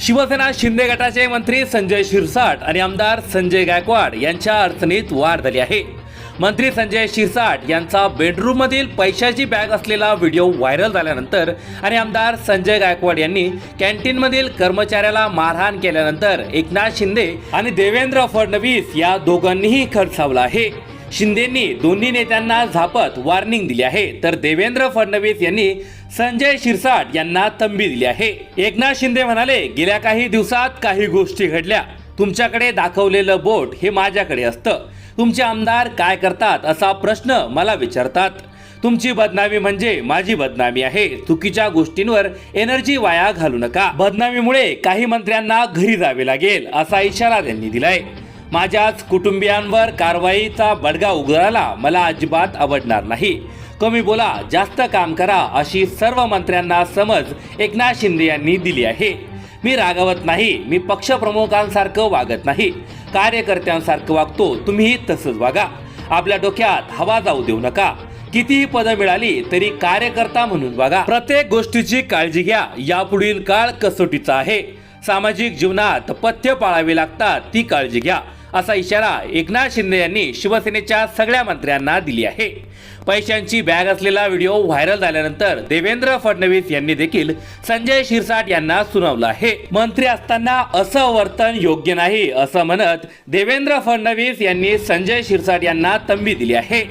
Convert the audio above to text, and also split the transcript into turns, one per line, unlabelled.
शिवसेना शिंदे गटाचे मंत्री संजय शिरसाट आणि आमदार संजय गायकवाड यांच्या अडचणीत वाढ झाली आहे. मंत्री संजय शिरसाट यांचा बेडरूममधील पैशाची बॅग असलेला व्हिडिओ व्हायरल झाल्यानंतर आणि आमदार संजय गायकवाड यांनी कॅन्टीनमधील कर्मचाऱ्याला मारहाण केल्यानंतर एकनाथ शिंदे आणि देवेंद्र फडणवीस या दोघांनीही खडसावला आहे. शिंदेंनी दोन्ही नेत्यांना झापत वॉर्निंग दिली आहे. तर देवेंद्र फडणवीस यांनी संजय शिरसाट यांना तंबी दिली आहे. एकनाथ शिंदे म्हणाले गेल्या काही दिवसात काही गोष्टी घडल्या. तुमच्याकडे दाखवलेलं बोट हे माझ्याकडे असतं. तुमचे आमदार काय करतात असा प्रश्न मला विचारतात. तुमची बदनामी म्हणजे माझी बदनामी आहे. चुकीच्या गोष्टींवर एनर्जी वाया घालू नका. बदनामीमुळे काही मंत्र्यांना घरी जावे लागेल असा इशारा त्यांनी दिलाय. माझ्याच कुटुंबियांवर कारवाईचा बडगा उगारायला मला अजिबात आवडणार नाही. कमी बोला जास्त काम करा अशी सर्व मंत्र्यांना समज एकनाथ शिंदे यांनी दिली आहे. मी रागावत नाही मी पक्षप्रमुखांसारखं वागत नाही. कार्यकर्त्यांसारखं वागतो तुम्हीही तसंच वागा. आपल्या डोक्यात हवा जाऊ देऊ नका. कितीही पदं मिळाली तरी कार्यकर्ता म्हणून वागा. प्रत्येक गोष्टीची काळजी घ्या यापुढील काळ कसोटीचा आहे. सामाजिक जीवनात पथ्य पाळावी लागतात ती काळजी घ्या. असा इशारा एकनाथ शिंदे यांनी शिवसेनेच्या सगळ्या मंत्र्यांना दिली आहे. पैशांची बॅग असलेला व्हिडिओ व्हायरल झाल्यानंतर देवेंद्र फडणवीस यांनी देखील संजय शिरसाट यांना सुनावलं आहे. मंत्री असताना असं वर्तन योग्य नाही असं म्हणत देवेंद्र फडणवीस यांनी संजय शिरसाट यांना तंबी दिली आहे.